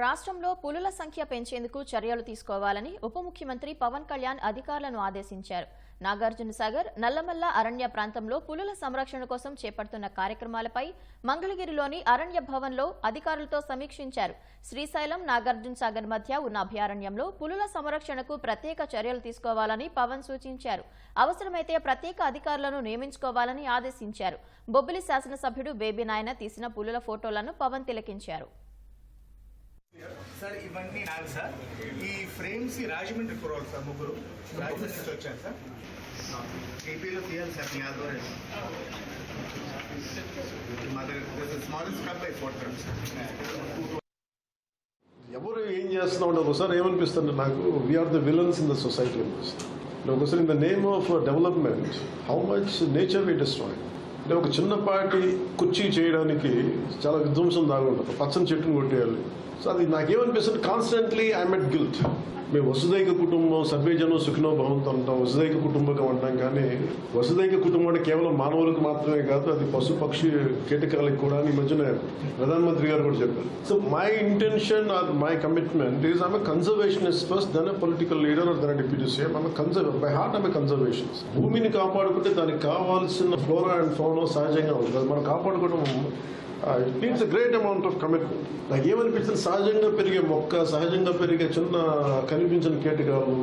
రాష్ట్రంలో పులుల సంఖ్య పెంచేందుకు చర్యలు తీసుకోవాలని ఉప ముఖ్యమంత్రి పవన్ కళ్యాణ్ అధికారులను ఆదేశించారు. నాగార్జున సాగర్ నల్లమల్ల అరణ్య ప్రాంతంలో పులుల సంరక్షణ కోసం చేపడుతున్న కార్యక్రమాలపై మంగళగిరిలోని అరణ్య భవన్లో అధికారులతో సమీక్షించారు. శ్రీశైలం నాగార్జున సాగర్ మధ్య ఉన్న అభయారణ్యంలో పులుల సంరక్షణకు ప్రత్యేక చర్యలు తీసుకోవాలని పవన్ సూచించారు. అవసరమైతే ప్రత్యేక అధికారులను నియమించుకోవాలని ఆదేశించారు. బొబ్బిలి శాసనసభ్యుడు బేబీ నాయన తీసిన పులుల ఫోటోలను పవన్ తిలకించారు. సార్ ఇవన్నీ నాకు సార్. ఈ ఫ్రేమ్స్ రాజమండ్రి కురవాలి సార్ ముగ్గురు. రాజమండ్రి నుంచి వచ్చాను సార్. ఏపీలో తీయాలి సార్ మీ ఆధ్వర్యం. మా దగ్గర స్మాలెస్ట్ కప్ బై ఫోర్ ఎవరు ఏం చేస్తున్నాం అంటే ఒకసారి ఏమనిపిస్తుంది నాకు we are the villains in the society అనిపిస్తుంది ఒకసారి in the name of development how much nature we destroy అంటే ఒక చిన్నపాటి కుర్చీ చేయడానికి చాలా విధ్వంసం దాగుంటుంది. పచ్చని చెట్టును కొట్టేయాలి. సో అది నాకేమనిపిస్తుంది? కాన్స్టెంట్లీ ఐఎమ్ ఎట్ గిల్ట్ మేము వసుదైక కుటుంబం సభ్యజనం సుఖినో భవంతో అంటాం. వసుదైక కుటుంబకం అంటాం కానీ వసుదైక కుటుంబం అంటే కేవలం మానవులకు మాత్రమే కాదు అది పశు పక్షి కీటకాలకు కూడా. ఈ మధ్యన ప్రధానమంత్రి గారు కూడా చెప్పారు. So my intention or my commitment is I'm a conservationist first then political leader or then deputy CM I'm a conserve by heart I'm a conservation భూమిని కాపాడుకుంటే దానికి కావాల్సిన ఫ్లోరా అండ్ ఫోనో సహజంగా ఉంటుంది. అది మనం కాపాడుకోవడం it means a great amount of commitment నాకు ఏమనిపించింది సహజంగా పెరిగే మొక్క సహజంగా పెరిగే చిన్న కనిపించిన కీటకాలు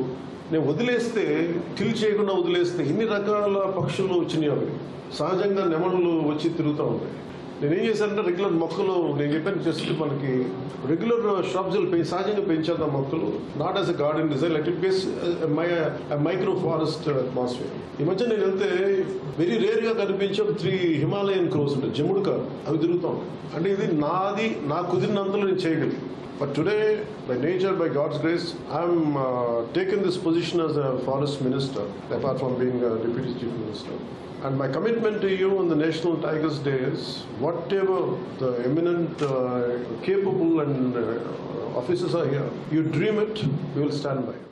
నేను వదిలేస్తే టిల్ చేయకుండా వదిలేస్తే ఇన్ని రకాల పక్షులు వచ్చినాయి అవి. సహజంగా నెమళ్ళు వచ్చి తిరుగుతూ ఉంటాయి. నేను ఏం చేశానంటే రెగ్యులర్ మొక్కలు నేను చెప్పాను జస్ట్ మనకి రెగ్యులర్ షాప్స్ పెంచి సహజంగా పెంచేద్దాం మొక్కలు. Not as a garden design let it base my micro forest atmosphere ఈ మధ్య నేను వెళ్తే వెరీ రేర్గా కనిపించే త్రీ హిమాలయన్ క్రోస్ ఉంటాయి. జముడుక అవి తిరుగుతాం అంటే ఇది నాది నా కుదిరినంతలో నేను But today, by nature, by God's grace, I'm uh, taken this position as a forest minister, apart from being a deputy chief minister. And my commitment to you on the National Tigers Day is whatever the eminent, uh, capable and uh, officers are here, you dream it, we will stand by you.